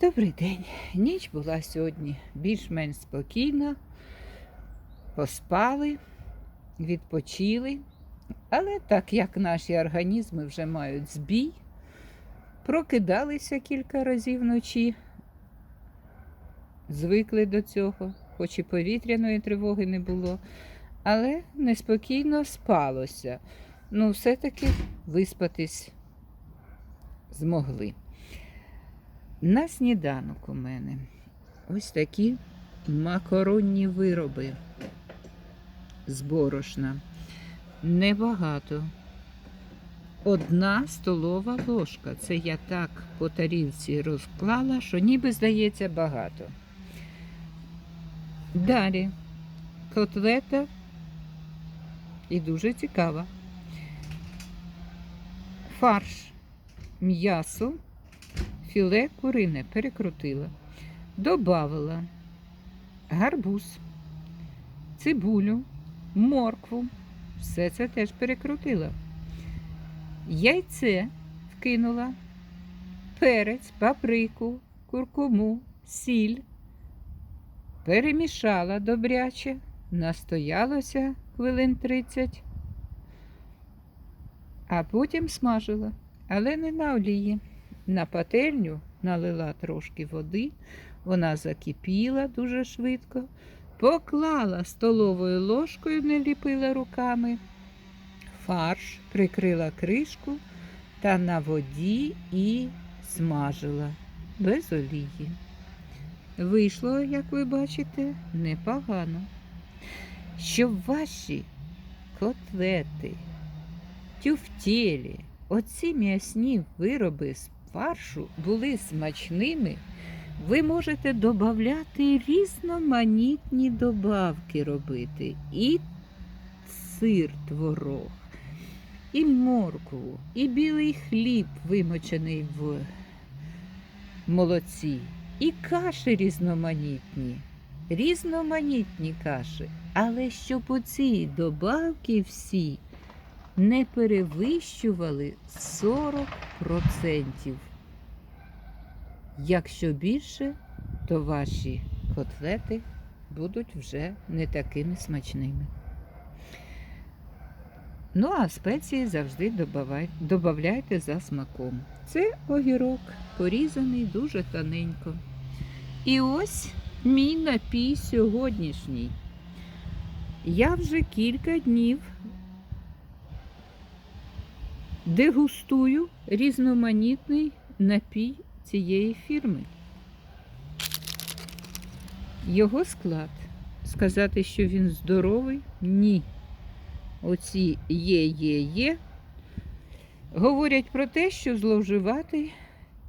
Добрий день. Ніч була сьогодні більш-менш спокійна. Поспали, відпочили. Але так як наші організми вже мають збій, прокидалися кілька разів вночі, звикли до цього, хоч і повітряної тривоги не було, але неспокійно спалося. Ну, все-таки виспатись змогли. На сніданок у мене ось такі макаронні вироби з борошна. Небагато. Одна столова ложка. Це я так по тарілці розклала, що ніби здається багато. Далі котлета і дуже цікава. Фарш, м'ясо філе курине перекрутила, добавила гарбуз, цибулю, моркву. Все це теж перекрутила. Яйце вкинула, перець, паприку, куркуму, сіль. Перемішала добряче, настоялося хвилин 30, а потім смажила, але не на олії. На пательню налила трошки води, вона закипіла дуже швидко, поклала столовою ложкою, не ліпила руками, фарш прикрила кришку та на воді і смажила без олії. Вийшло, як ви бачите, непогано. Щоб ваші котлети, тюфтєлі, оці м'ясні вироби з фаршу були смачними, ви можете додати різноманітні добавки робити. І сир творог, і моркву, і білий хліб, вимочений в молоці, і каші різноманітні. Різноманітні каші. Але щоб оці добавки всі не перевищували 40%. Якщо більше, то ваші котлети будуть вже не такими смачними. Ну, а спеції завжди додавайте за смаком. Це огірок, порізаний дуже тоненько. І ось мій напій сьогоднішній. Я вже кілька днів дегустую різноманітний напій цієї фірми. Його склад. Сказати, що він здоровий? Ні. Оці є, є, є. Говорять про те, що зловживати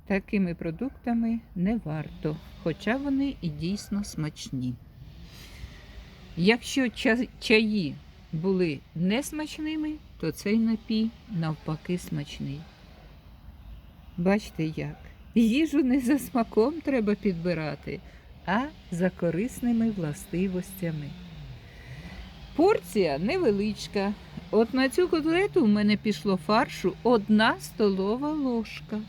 такими продуктами не варто, хоча вони і дійсно смачні. Якщо чаї були несмачними, то цей напій навпаки смачний. Бачите як? Їжу не за смаком треба підбирати, а за корисними властивостями. Порція невеличка. От на цю котлету в мене пішло фаршу одна столова ложка.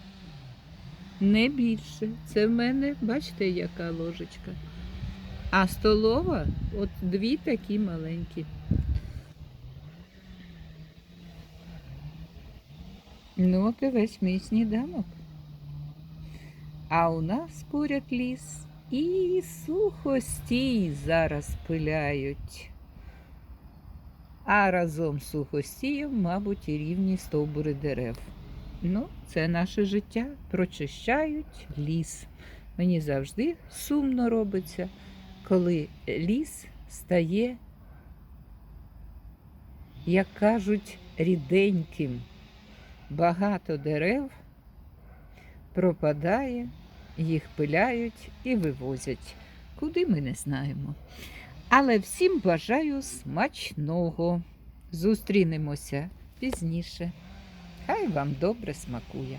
Не більше. Це в мене, бачите, яка ложечка. А столова от дві такі маленькі. Ну, от весь мій сніданок. А у нас поряд ліс і сухостій зараз пиляють. А разом з сухостієм, мабуть, і рівні стовбури дерев. Ну, це наше життя. Прочищають ліс. Мені завжди сумно робиться, коли ліс стає, як кажуть, ріденьким. Багато дерев пропадає, їх пиляють і вивозять. Куди ми не знаємо. Але всім бажаю смачного. Зустрінемося пізніше. Хай вам добре смакує.